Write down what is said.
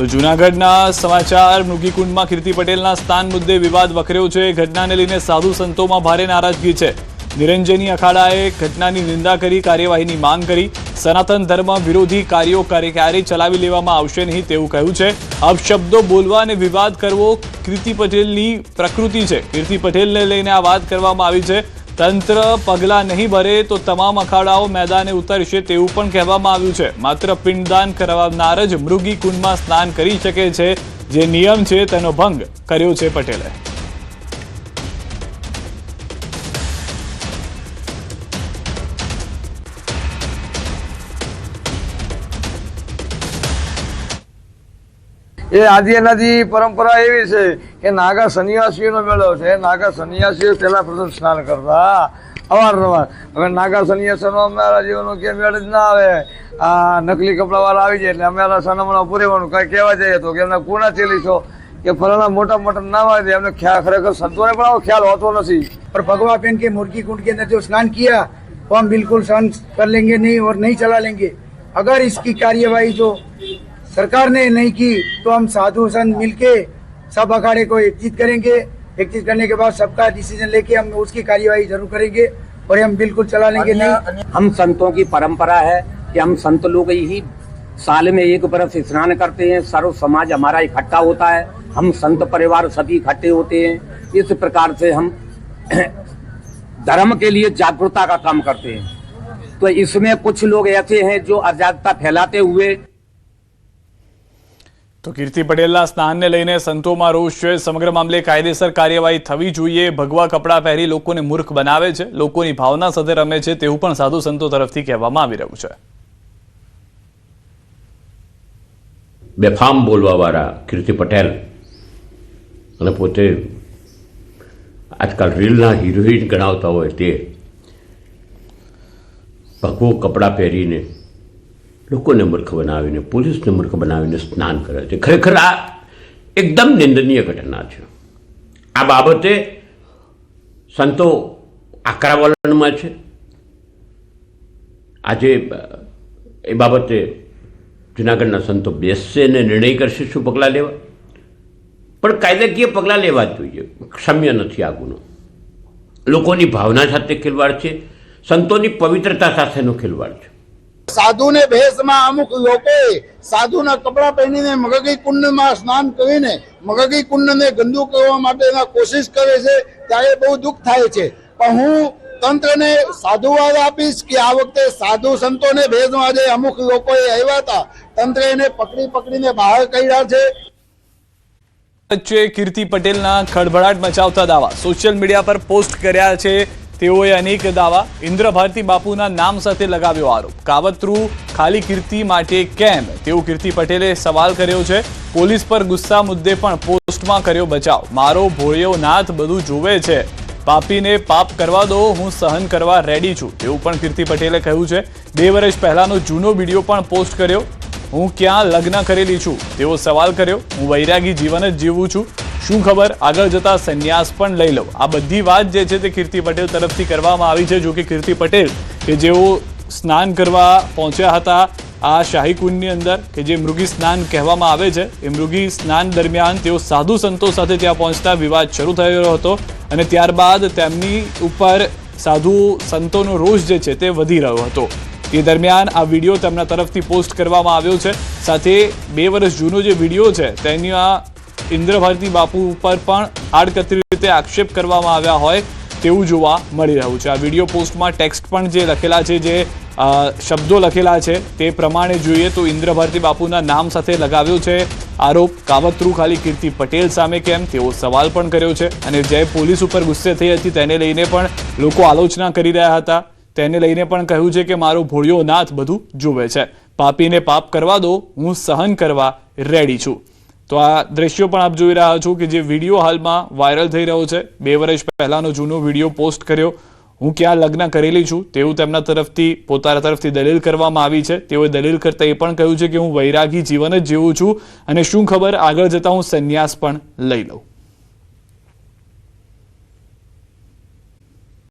તો જૂનાગઢના સમાચાર, મૃગીકુંડમાં કીર્તિ પટેલના સ્થાન મુદ્દે વિવાદ વકર્યો છે. ઘટનાને લઈને સાધુ સંતોમાં ભારે નારાજગી છે. નિરંજની અખાડાએ ઘટનાની નિંદા કરી, કાર્યવાહીની માંગ કરી. સનાતન ધર્મ વિરોધી કાર્યો ક્યારે ચલાવી લેવામાં આવશે નહીં તેવું કહ્યું છે. અપશબ્દો બોલવા અને વિવાદ કરવો કીર્તિ પટેલની પ્રકૃતિ છે. કીર્તિ પટેલને લઈને આ વાત કરવામાં આવી છે. તંત્ર પગલાં નહીં ભરે તો તમામ અખાડાઓ મેદાને ઉતરશે તેવું પણ કહેવામાં આવ્યું છે. માત્ર પિંડદાન કરાવનાર જ મૃગી કુંડમાં સ્નાન કરી શકે છે. જે નિયમ છે તેનો ભંગ કર્યો છે પટેલે. એ આદિનાથી પરંપરા એવી છે કે નાગા સંન્યાસીઓનો મેળો છે નાગા સંન્યાસીઓ પહેલા પ્રથમ સ્નાન કરતા અવારનવાર હવે નાગા સંન્યાસીનો અમારા જીવનનો કે મેળ જ ના આવે આ નકલી કપડાવાળા આવી જાય એટલે અમારા સનામણા પૂરેવાનું કાંઈ કહેવા જઈએ તો કે એમને પૂર્ણા ચેલી છો કે ફલાણા મોટા મોટા નામ આવે છે એમને ખ્યાલ ખરેખર સંતોને પણ આવો ખ્યાલ હોતો નથી और भगवा पहन के मुर्गी कुंड के अंदर जो स्नान किया वो हम बिल्कुल सहन कर लेंगे नहीं और नहीं चला लेंगे अगर इसकी कार्यवाही जो सरकार ने नहीं की तो हम साधु संत मिलके सब अखाड़े को एकत्रित करेंगे। एकत्रित करने के बाद सबका डिसीज़न लेके हम उसकी कार्यवाही ज़रूर करेंगे और हम बिल्कुल चला लेंगे नहीं। हम संतों की परंपरा है कि हम संत लोग ही साल में एक बरस स्नान करते हैं सर्व समाज हमारा इकट्ठा होता है हम संत परिवार सभी इकट्ठे होते हैं। इस प्रकार से हम धर्म के लिए जागरूकता का काम करते हैं। तो इसमें कुछ लोग ऐसे हैं जो अजागता फैलाते हुए તો કીર્તિ પટેલના સ્નાનને લઈને સંતોમાં રોષ છે. સમગ્ર મામલે કાયદેસર કાર્યવાહી થવી જોઈએ. ભગવા કપડાં પહેરી લોકોને મૂર્ખ બનાવે છે. લોકોની ભાવના સાથે રમે છે તેવું પણ સાધુ સંતો તરફથી કહેવામાં આવી રહ્યું છે. બેફામ બોલવાવાળા કીર્તિ પટેલ અને પોતે આજકાલ રીલના હિરોઈન ગણાવતા હોય તે. ભગવો કપડાં પહેરીને લોકોને મૂર્ખ બનાવીને, પોલીસને મૂર્ખ બનાવીને સ્નાન કરે છે. ખરેખર આ એકદમ નિંદનીય ઘટના છે. આ બાબતે સંતો આકરા વલણમાં છે. આજે, એ બાબતે જુનાગઢના સંતો બેસશે અને નિર્ણય કરશે શું પગલાં લેવા? પણ કાયદાકીય પગલાં લેવા જ જોઈએ. ક્ષમ્ય નથી આ ગુનો. લોકોની ભાવના સાથે ખેલવાડ છે. સંતોની પવિત્રતા સાથેનો ખેલવાડ છે. સાધુને ભેષમાં અમુક લોકોએ સાધુના કપડાં પહેરીને મગગી કુંડમાં સ્નાન કરીને મગગી કુંડને ગંદુ કરવા માટેના કોશિશ કરે છે, ત્યારે બહુ દુઃખ થાય છે. પણ હું તંત્રને સાધુવાદ આપીશ કે આ વખતે સાધુ સંતોને ભેદમાં જે અમુક લોકોએ આવ્યા હતા. તંત્ર એને પકડી પકડીને બહાર કાઢ્યા છે. વચ્ચે કીર્તિ પટેલના ખળભળાટ મચાવતા દાવા. સોશિયલ મીડિયા પર પોસ્ટ કર્યા છે તેઓએ અનેક દાવા ઇન્દ્ર ભારતી બાપુના નામ સાથે લગાવ્યો આરોપ. કાવતરું ખાલી કીર્તિ માટે કેમ? તેવું કીર્તિ પટેલે સવાલ કર્યો છે. પોલીસ પર ગુસ્સા મુદ્દે પણ પોસ્ટમાં કર્યો બચાવ. મારો ભોળિયો નાથ બધું જોવે છે. પાપીને પાપ કરવા દો, હું સહન કરવા રેડી છું. તેવું પણ કીર્તિ પટેલે કહ્યું છે. બે વર્ષ પહેલાનો જૂનો વીડિયો પણ પોસ્ટ કર્યો. હું ક્યાં લગ્ન કરેલી છું? તેવો સવાલ કર્યો. હું વૈરાગી જીવન જ જીવું છું. શું ખબર? આગળ જતા સંન્યાસ પણ લઈ લઉં. આ બધી વાત જે છે તે કીર્તિ પટેલ તરફથી કરવામાં આવી છે જો કે કીર્તિ પટેલ કે જેઓ સ્નાન કરવા પહોંચ્યા હતા આ શાહી કુંડની અંદર, કે જે મૃગી સ્નાન કહેવામાં આવે છે, એ મૃગી સ્નાન દરમિયાન તેઓ સાધુ સંતો સાથે ત્યાં પહોંચતા વિવાદ શરૂ થયો હતો અને ત્યારબાદ તેમની ઉપર સાધુ સંતોનો રોષ જે છે તે વધી રહ્યો હતો. એ દરમિયાન આ વીડિયો તેમના તરફથી પોસ્ટ કરવામાં આવ્યો છે. સાથે બે વર્ષ જૂનો જે વીડિયો છે, તેની આ ઇન્દ્ર ભારતી બાપુ ઉપર પણ આડકતરી રીતે આક્ષેપ કરવામાં આવ્યા હોય તેવું જોવા મળી રહ્યું છે. આ વીડિયો પોસ્ટમાં ટેક્સ્ટ પણ જે લખેલા છે, જે શબ્દો લખેલા છે, તે પ્રમાણે જોઈએ તો ઇન્દ્રભારતી બાપુના નામ સાથે લગાવ્યો છે આરોપ કાવતરું ખાલી કીર્તિ પટેલ સામે કેમ? તેવો સવાલ પણ કર્યો છે અને જે પોલીસ ઉપર ગુસ્સે થઈ હતી તેને લઈને પણ લોકો આલોચના કરી રહ્યા હતા. તેને લઈને પણ કહ્યું છે કે મારો ભોળિયો નાથ બધું જુએ છે. પાપીને પાપ કરવા દો, હું સહન કરવા રેડી છું. તો આ દ્રશ્યો પણ આપ જોઈ રહ્યા છો કે જે વીડિયો હાલમાં વાયરલ થઈ રહ્યો છે. બે વર્ષ પહેલાનો જૂનો વીડિયો પોસ્ટ કર્યો. હું ક્યાં લગ્ન કરેલી છું તેવું તેમના તરફથી, પોતાના તરફથી દલીલ કરવામાં આવી છે. તેઓએ દલીલ કરતા એ પણ કહ્યું છે કે હું વૈરાગી જીવન જ જીવું છું અને શું ખબર આગળ જતા હું સંન્યાસ પણ લઈ લઉં.